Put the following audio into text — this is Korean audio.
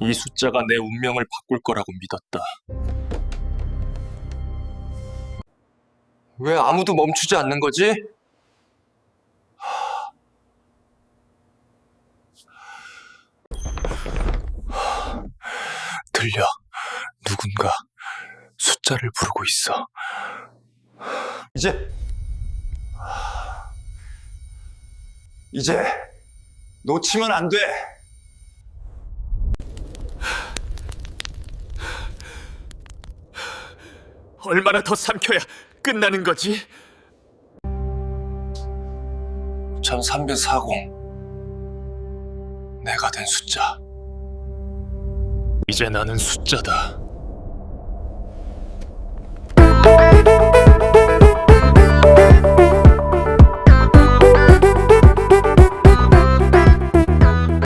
이 숫자가 내 운명을 바꿀 거라고 믿었다. 왜 아무도 멈추지 않는 거지? 들려. 누군가 숫자를 부르고 있어. 이제 이제 놓치면 안 돼. 얼마나 더 삼켜야 끝나는 거지? 1340. 내가 된 숫자. 이제 나는 숫자다.